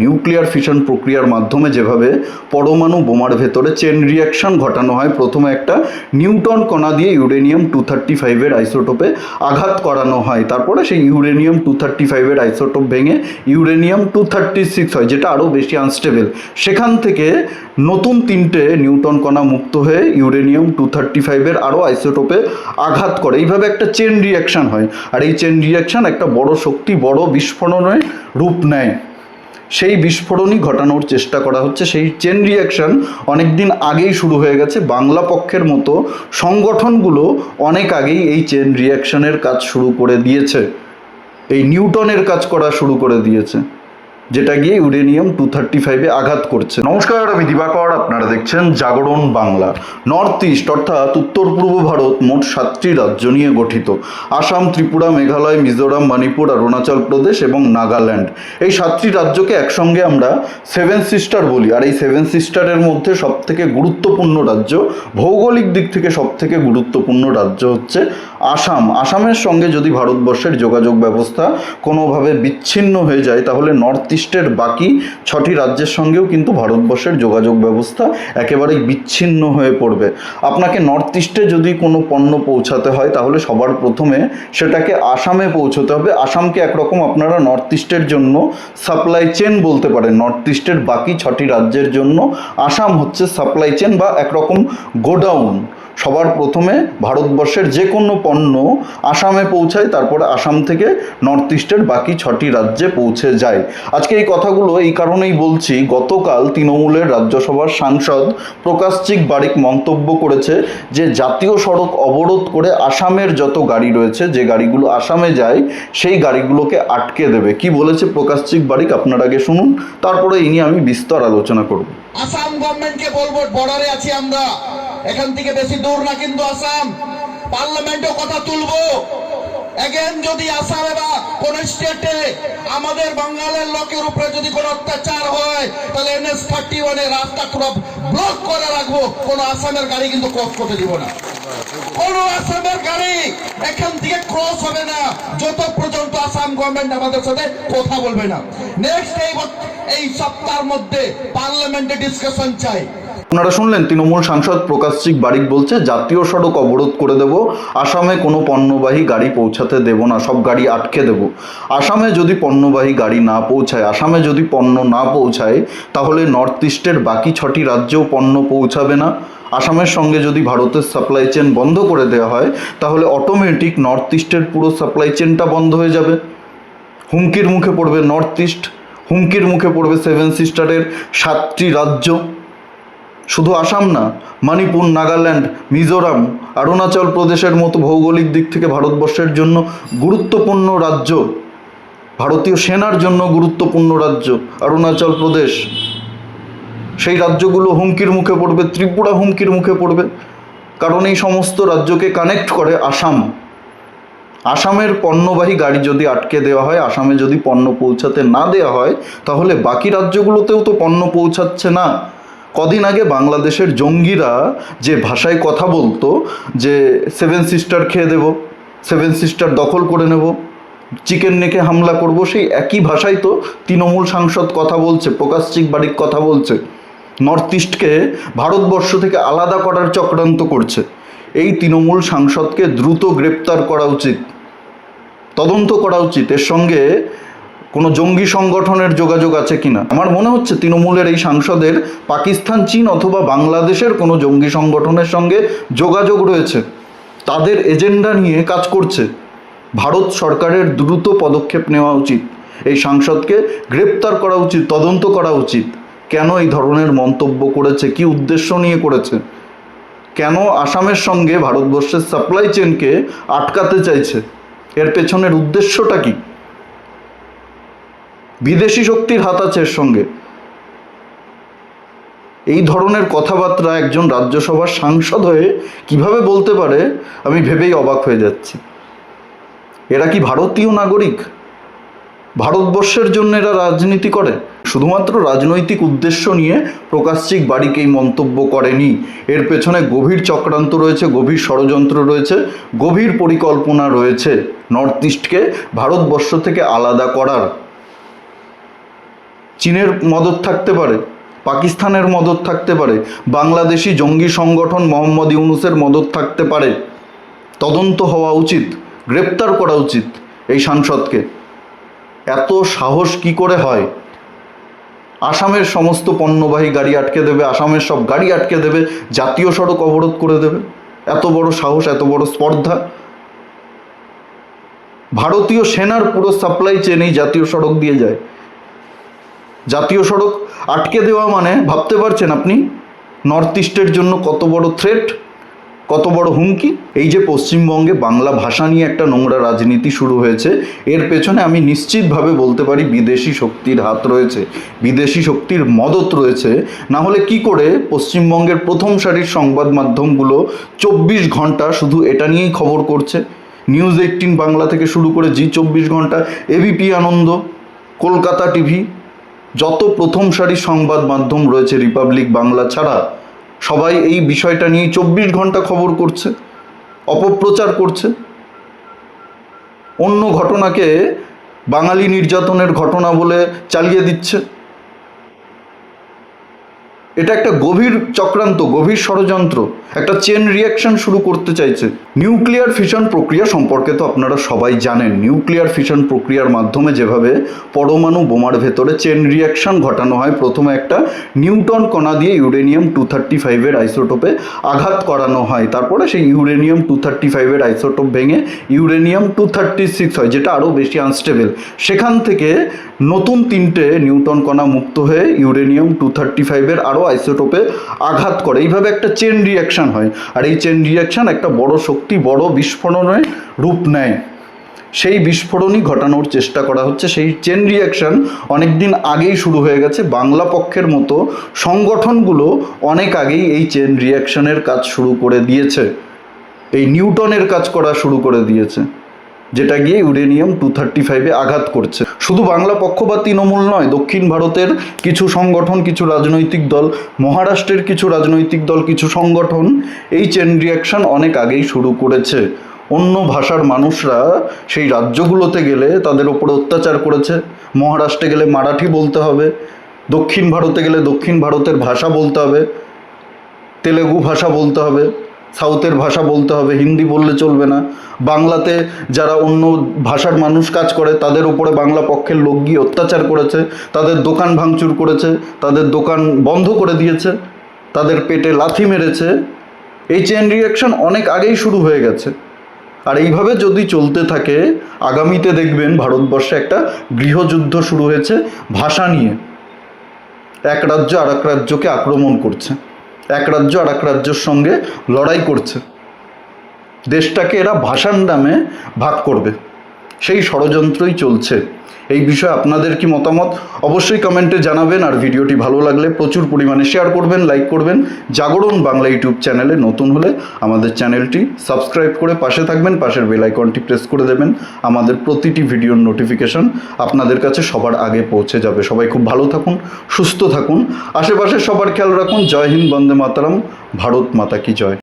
Nuclear fission প্রক্রিয়ার মাধ্যমে যেভাবে পরমাণু বোমার ভেতরে চেন রিয়াকশন ঘটানো হয়, প্রথমে একটা নিউটন কণা দিয়ে ইউরেনিয়াম টু থার্টি ফাইভের আইসোটোপে আঘাত করানো হয়। তারপরে সেই ইউরেনিয়াম টু থার্টি ফাইভের আইসোটোপ ভেঙে ইউরেনিয়াম টু থার্টি সিক্স হয়, যেটা আরও বেশি আনস্টেবল সেখান থেকে নতুন তিনটে নিউটন কণা মুক্ত হয়ে ইউরেনিয়াম টু থার্টি ফাইভের আরও আইসোটোপে আঘাত করে। এইভাবে একটা চেন রিয়াকশন হয়। আর এই চেন রিয়াকশন একটা বড় শক্তি, বড় বিস্ফোরণের রূপ নেয়। সেই বিস্ফোরণই ঘটানোর চেষ্টা করা হচ্ছে। সেই চেন রিয়াকশন অনেক দিন আগেই শুরু হয়ে গেছে। বাংলা পক্ষের মতো সংগঠনগুলো অনেক আগেই এই চেন রিয়াকশানের কাজ শুরু করে দিয়েছে। এই নিউটনের কাজ করা শুরু করে দিয়েছে। যেটা গিয়ে ইউরেনিয়াম টু থার্টি ফাইভে আঘাত করছে। নমস্কার, আমি দিবাকর, আপনারা দেখছেন জাগরণ বাংলা। নর্থ ইস্ট অর্থাৎ উত্তর পূর্ব ভারত, মোট সাতটি রাজ্য নিয়ে গঠিত। আসাম, ত্রিপুরা, মেঘালয়, মিজোরাম, মণিপুর, অরুণাচল প্রদেশ এবং নাগাল্যান্ড। এই সাতটি রাজ্যকে একসঙ্গে আমরা সেভেন সিস্টার বলি। আর এই সেভেন সিস্টারের মধ্যে সবথেকে গুরুত্বপূর্ণ রাজ্য, ভৌগোলিক দিক থেকে সবথেকে গুরুত্বপূর্ণ রাজ্য হচ্ছে আসাম। আসামের সঙ্গে যদি ভারতবর্ষের যোগাযোগ ব্যবস্থা কোনোভাবে বিচ্ছিন্ন হয়ে যায়, তাহলে নর্থ ইস্টের বাকি ছটি রাজ্যের সঙ্গেও কিন্তু ভারতবর্ষের যোগাযোগ ব্যবস্থা একেবারেই বিচ্ছিন্ন হয়ে পড়বে। আপনাকে নর্থ ইস্টে যদি কোনো পণ্য পৌঁছাতে হয়, তাহলে সবার প্রথমে সেটাকে আসামে পৌঁছতে হবে। আসামকে একরকম আপনারা নর্থ ইস্টের জন্য সাপ্লাই চেন বলতে পারেন। নর্থ ইস্টের বাকি ছটি রাজ্যের জন্য আসাম হচ্ছে সাপ্লাই চেন বা একরকম গোডাউন। সবার প্রথমে ভারতবর্ষের যে কোনো পণ্য আসামে পৌঁছায়, তারপরে আসাম থেকে নর্থ ইস্টের বাকি ছটি রাজ্যে পৌঁছে যায়। আজকে এই কথাগুলো এই কারণেই বলছি, গতকাল তৃণমূলের রাজ্যসভার সাংসদ প্রকাশচিক বারিক মন্তব্য করেছে যে, জাতীয় সড়ক অবরোধ করে আসামের যত গাড়ি রয়েছে, যে গাড়িগুলো আসামে যায়, সেই গাড়িগুলোকে আটকে দেবে। কি বলেছে প্রকাশচিক বারিক? আপনার আগে শুনুন, তারপরে এই নিয়ে আমি বিস্তর আলোচনা করব। আসাম গভর্নমেন্টকে বলব বর্ডারে আছি আমরা। এখান থেকে বেশি দূর না কিন্তু আসাম। পার্লামেন্টে কথা তুলবো। এগেন যদি আসামে বা কোন স্টেটে আমাদের বাঙালের লোকের উপরে যদি কোনো অত্যাচার হয়, তাহলে এনএস থার্টি ওয়ানে রাস্তা ব্লক করে রাখব। কোন আসামের গাড়ি কিন্তু ক্রস করতে দিব না। কোন আসামের গাড়ি এখান থেকে ক্রস হবে না। যত পর্যন্ত আসাম গভর্নমেন্ট আমাদের সাথে কথা বলবে না। নেক্সট এই সপ্তাহের মধ্যে পার্লামেন্টে ডিসকাশন চাই। আপনারা শুনলেন তৃণমূল সাংসদ প্রকাশচিক বারিক বলছে, জাতীয় সড়ক অবরোধ করে দেব, আসামে কোনো পণ্যবাহী গাড়ি পৌঁছাতে দেব না, সব গাড়ি আটকে দেব। আসামে যদি পণ্যবাহী গাড়ি না পৌঁছায়, আসামে যদি পণ্য না পৌঁছায়, তাহলে নর্থ ইস্টের বাকি ছটি রাজ্যেও পণ্য পৌঁছাবে না। আসামের সঙ্গে যদি ভারতের সাপ্লাই চেন বন্ধ করে দেওয়া হয়, তাহলে অটোমেটিক নর্থ ইস্টের পুরো সাপ্লাই চেনটা বন্ধ হয়ে যাবে। হুমকির মুখে পড়বে নর্থ ইস্ট, হুমকির মুখে পড়বে সেভেন সিস্টারের সাতটি রাজ্য। শুধু আসাম না মণিপুর নাগাল্যান্ড, মিজোরাম, অরুণাচল প্রদেশের মতো ভৌগোলিক দিক থেকে ভারতবর্ষের জন্য গুরুত্বপূর্ণ রাজ্য, ভারতীয় সেনার জন্য গুরুত্বপূর্ণ রাজ্য, অরুণাচল প্রদেশ। সেই রাজ্যগুলো হুমকির মুখে পড়বে, ত্রিপুরা হুমকির মুখে পড়বে, কারণ এই সমস্ত রাজ্যকে কানেক্ট করে আসাম। আসামের পণ্যবাহী গাড়ি যদি আটকে দেওয়া হয়, আসামে যদি পণ্য পৌঁছাতে না দেওয়া হয়, তাহলে বাকি রাজ্যগুলোতেও তো পণ্য পৌঁছাচ্ছে না। কদিন আগে বাংলাদেশের জঙ্গিরা যে ভাষায় কথা বলতো, যে সেভেন সিস্টার খেয়ে দেব সেভেন সিস্টার দখল করে নেব, চিকেন নেকে হামলা করব, সেই একই ভাষায় তো তৃণমূল সাংসদ কথা বলছে প্রকাশচিক বাড়ির কথা বলছে। নর্থ ইস্টকে ভারতবর্ষ থেকে আলাদা করার চক্রান্ত করছে। এই তৃণমূল সাংসদকে দ্রুত গ্রেপ্তার করা উচিত, তদন্ত করা উচিত। এর সঙ্গে কোনো জঙ্গি সংগঠনের যোগাযোগ আছে কিনা? আমার মনে হচ্ছে তৃণমূলের এই সাংসদের পাকিস্তান, চীন অথবা বাংলাদেশের কোনো জঙ্গি সংগঠনের সঙ্গে যোগাযোগ রয়েছে। তাদের এজেন্ডা নিয়ে কাজ করছে। ভারত সরকারের দ্রুত পদক্ষেপ নেওয়া উচিত। এই সাংসদকে গ্রেপ্তার করা উচিত, তদন্ত করা উচিত। কেন এই ধরনের মন্তব্য করেছে? কি উদ্দেশ্য নিয়ে করেছে? কেন আসামের সঙ্গে ভারতবর্ষের সাপ্লাই চেনকে আটকাতে চাইছে? এর পেছনের উদ্দেশ্যটা কি? বিদেশি শক্তির হাত আছে এর সঙ্গে। এই ধরনের কথাবার্তা একজন রাজ্যসভার সাংসদ হয়ে কীভাবে বলতে পারে, আমি ভেবেই অবাক হয়ে যাচ্ছি। এরা কি ভারতীয় নাগরিক? ভারতবর্ষের জন্য এরা রাজনীতি করে? শুধুমাত্র রাজনৈতিক উদ্দেশ্য নিয়ে প্রকাশচিক বাড়িকে এই মন্তব্য করেনি। এর পেছনে গভীর চক্রান্ত রয়েছে, গভীর ষড়যন্ত্র রয়েছে, গভীর পরিকল্পনা রয়েছে। নর্থ ইস্টকে ভারতবর্ষ থেকে আলাদা করার। চীনের মদত থাকতে পারে, পাকিস্তানের মদত থাকতে পারে, বাংলাদেশি জঙ্গি সংগঠন মোহাম্মদ ইউনুসের মদত থাকতে পারে। তদন্ত হওয়া উচিত, গ্রেপ্তার করা উচিত এই সাংসদকে। এত সাহস কি করে হয়? আসামের সমস্ত পণ্যবাহী গাড়ি আটকে দেবে, আসামের সব গাড়ি আটকে দেবে, জাতীয় সড়ক অবরোধ করে দেবে। এত বড় সাহস, এত বড় স্পর্ধা। ভারতীয় সেনার পুরো সাপ্লাই চেন এই জাতীয় সড়ক দিয়ে যায়। জাতীয় সড়ক আটকে দেওয়া মানে ভাবতে পারছেন আপনি? নর্থ ইস্টের জন্য কত বড় থ্রেট কত বড় হুমকি? এই যে পশ্চিমবঙ্গে বাংলা ভাষা নিয়ে একটা নোংরা রাজনীতি শুরু হয়েছে, এর পেছনে আমি নিশ্চিতভাবে বলতে পারি বিদেশি শক্তির হাত রয়েছে, বিদেশি শক্তির মদত রয়েছে। না হলে কি করে পশ্চিমবঙ্গের প্রথম সারির সংবাদ মাধ্যমগুলো চব্বিশ ঘণ্টা শুধু এটা নিয়েই খবর করছে? নিউজ এইটিন বাংলা থেকে শুরু করে জি চব্বিশ ঘণ্টা এবিপি আনন্দ, কলকাতা টিভি যত প্রথম সারি সংবাদ মাধ্যম রয়েছে রিপাবলিক বাংলা ছাড়া, সবাই এই বিষয়টা নিয়ে চব্বিশ ঘণ্টা খবর করছে, অপপ্রচার করছে। অন্য ঘটনাকে বাঙালি নির্যাতনের ঘটনা বলে চালিয়ে দিচ্ছে। এটা একটা গভীর চক্রান্ত, গভীর ষড়যন্ত্র। একটা চেন রিয়াকশন শুরু করতে চাইছে। নিউক্লিয়ার ফিশন প্রক্রিয়া সম্পর্কে তো আপনারা সবাই জানেন। নিউক্লিয়ার ফিশন প্রক্রিয়ার মাধ্যমে যেভাবে পরমাণু বোমার ভেতরে চেন রিয়াকশন ঘটানো হয়, প্রথমে একটা নিউটন কণা দিয়ে ইউরেনিয়াম টু থার্টি ফাইভের আইসোটোপে আঘাত করানো হয়। তারপরে সেই ইউরেনিয়াম টু থার্টি ফাইভের আইসোটোপ ভেঙে ইউরেনিয়াম টু থার্টি সিক্স হয়, যেটা আরও বেশি আনস্টেবল সেখান থেকে নতুন তিনটে নিউটন কণা মুক্ত হয়ে ইউরেনিয়াম টু থার্টি ফাইভের আরও আইসোটোপে আঘাত করে। এইভাবে একটা চেন রিয়াকশন হয়। আর এই চেন রিয়াকশন একটা বড় শক্তি, বড় বিস্ফোরণের রূপ নেয়। সেই বিস্ফোরণই ঘটানোর চেষ্টা করা হচ্ছে। সেই চেন রিয়াকশন অনেক দিন আগেই শুরু হয়ে গেছে। বাংলা পক্ষের মতো সংগঠনগুলো অনেক আগেই এই চেন রিয়াকশানের কাজ শুরু করে দিয়েছে। এই নিউটনের কাজ করা শুরু করে দিয়েছে। যেটা গিয়ে ইউরেনিয়াম টু থার্টি ফাইভে আঘাত করছে। শুধু বাংলা পক্ষ বা তৃণমূল নয়, দক্ষিণ ভারতের কিছু সংগঠন, কিছু রাজনৈতিক দল, মহারাষ্ট্রের কিছু রাজনৈতিক দল, কিছু সংগঠন এই চেন রিয়াকশন অনেক আগেই শুরু করেছে। অন্য ভাষার মানুষরা সেই রাজ্যগুলোতে গেলে তাদের ওপরে অত্যাচার করেছে। মহারাষ্ট্রে গেলে মারাঠি বলতে হবে, দক্ষিণ ভারতে গেলে দক্ষিণ ভারতের ভাষা বলতে হবে, তেলেগু ভাষা বলতে হবে। সাউথের ভাষা বলতে হবে, হিন্দি বললে চলবে না। বাংলাতে যারা অন্য ভাষার মানুষ কাজ করে, তাদের উপরে বাংলা পক্ষের লোক গিয়ে অত্যাচার করেছে, তাদের দোকান ভাঙচুর করেছে, তাদের দোকান বন্ধ করে দিয়েছে, তাদের পেটে লাথি মেরেছে। এই চেন রিয়াকশন অনেক আগেই শুরু হয়ে গেছে। আর এইভাবে যদি চলতে থাকে, আগামীতে দেখবেন ভারতবর্ষে একটা গৃহযুদ্ধ শুরু হয়েছে ভাষা নিয়ে। এক রাজ্য আর এক রাজ্যকে আক্রমণ করছে। এক রাজ্য আর এক রাজ্যের সঙ্গে লড়াই করছে। দেশটাকে এরা ভাষার নামে ভাগ করবে। সেই ষড়যন্ত্রই চলছে। এই বিষয়ে আপনাদের কি মতামত? অবশ্যই কমেন্টে জানাবেন আর ভিডিওটি ভালো লাগলে প্রচুর পরিমাণে শেয়ার করবেন লাইক করবেন। জাগরণ বাংলা ইউটিউব চ্যানেলে নতুন হলে আমাদের চ্যানেলটি সাবস্ক্রাইব করে পাশে থাকবেন, পাশের বেল আইকনটি প্রেস করে দেবেন। আমাদের প্রতিটি ভিডিওর নোটিফিকেশন আপনাদের কাছে সবার আগে পৌঁছে যাবে। সবাই খুব ভালো থাকুন, সুস্থ থাকুন। আশেপাশে সবার খেয়াল রাখুন। জয় হিন্দ, বন্দে মাতারাম। ভারত মাতা কি জয়।